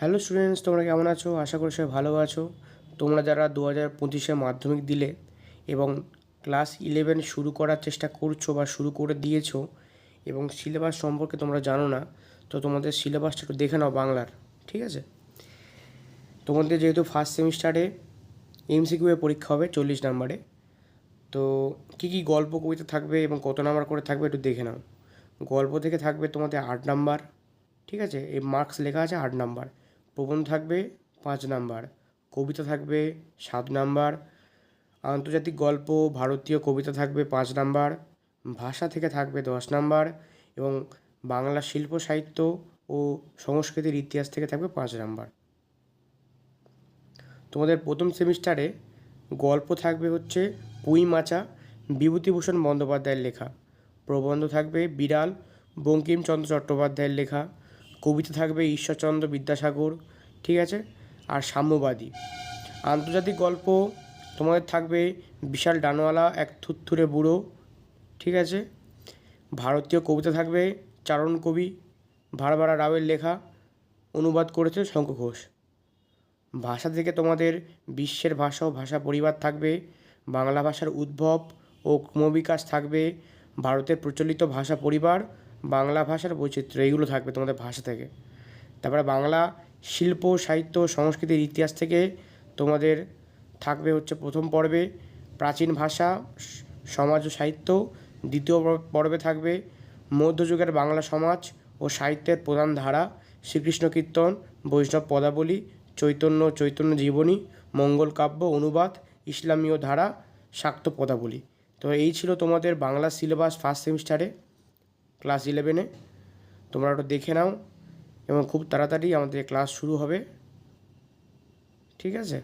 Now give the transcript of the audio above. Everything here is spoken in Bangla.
হ্যালো স্টুডেন্টস তোমরা কেমন আছো? আশা করি সবাই ভালো আছো। তোমরা যারা দু হাজার পঁচিশে মাধ্যমিক দিলে এবং ক্লাস ইলেভেন শুরু করার চেষ্টা করছ বা শুরু করে দিয়েছ এবং সিলেবাস সম্পর্কে তোমরা জানো না, তো তোমাদের সিলেবাসটা একটু দেখে নাও বাংলার, ঠিক আছে? তোমাদের যেহেতু ফার্স্ট সেমিস্টারে এমসিকিউ এর পরীক্ষা হবে চল্লিশ নাম্বারে, তো কী কী গল্প কবিতা থাকবে এবং কত নাম্বার করে থাকবে একটু দেখে নাও। গল্প থেকে থাকবে তোমাদের আট নাম্বার, ঠিক আছে? এই মার্কস লেখা আছে আট নাম্বার। প্রবন্ধ থাকবে পাঁচ নাম্বার, কবিতা থাকবে সাত নাম্বার, আন্তর্জাতিক গল্প, ভারতীয় কবিতা থাকবে পাঁচ নাম্বার, ভাষা থেকে থাকবে দশ নাম্বার এবং বাংলা শিল্প, সাহিত্য ও সংস্কৃতির ইতিহাস থেকে থাকবে পাঁচ নাম্বার। তোমাদের প্রথম সেমিস্টারে গল্প থাকবে হচ্ছে পুঁই মাচা, বিভূতিভূষণ বন্দ্যোপাধ্যায়ের লেখা। প্রবন্ধ থাকবে বিড়াল, বঙ্কিমচন্দ্র চট্টোপাধ্যায়ের লেখা। কবিতা থাকবে ঈশ্বরচন্দ্র বিদ্যাসাগর, ঠিক আছে? আর সাম্যবাদী। আন্তর্জাতিক গল্প তোমাদের থাকবে বিশাল ডানওয়ালা, এক থুত্থুরে বুড়ো, ঠিক আছে? ভারতীয় কবিতা থাকবে চারণ কবি ভারবারা রাওয়ের লেখা, অনুবাদ করেছে শঙ্খ ঘোষ। ভাষা থেকে তোমাদের বিশ্বের ভাষা ও ভাষা পরিবার থাকবে, বাংলা ভাষার উদ্ভব ও ক্রমবিকাশ থাকবে, ভারতের প্রচলিত ভাষা পরিবার বাংলা ভাষার বৈচিত্র্য, এইগুলো থাকবে তোমাদের ভাষা থেকে। তারপরে বাংলা শিল্প, সাহিত্য, সংস্কৃতির ইতিহাস থেকে তোমাদের থাকবে হচ্ছে প্রথম পর্বে প্রাচীন ভাষা, সমাজ ও সাহিত্য, দ্বিতীয় পর্বে থাকবে মধ্যযুগের বাংলা সমাজ ও সাহিত্যের প্রধান ধারা, শ্রীকৃষ্ণ কীর্তন, বৈষ্ণব পদাবলী, চৈতন্য চৈতন্য জীবনী, মঙ্গল কাব্য, অনুবাদ, ইসলামীয় ধারা, শাক্ত পদাবলী। তো এই ছিল তোমাদের বাংলা সিলেবাস ফার্স্ট সেমিস্টারে ক্লাস ইলেভেনে তোমরা ওটা দেখে নাও এবং খুব তাড়াতাড়ি আমাদের ক্লাস শুরু হবে। ঠিক আছে?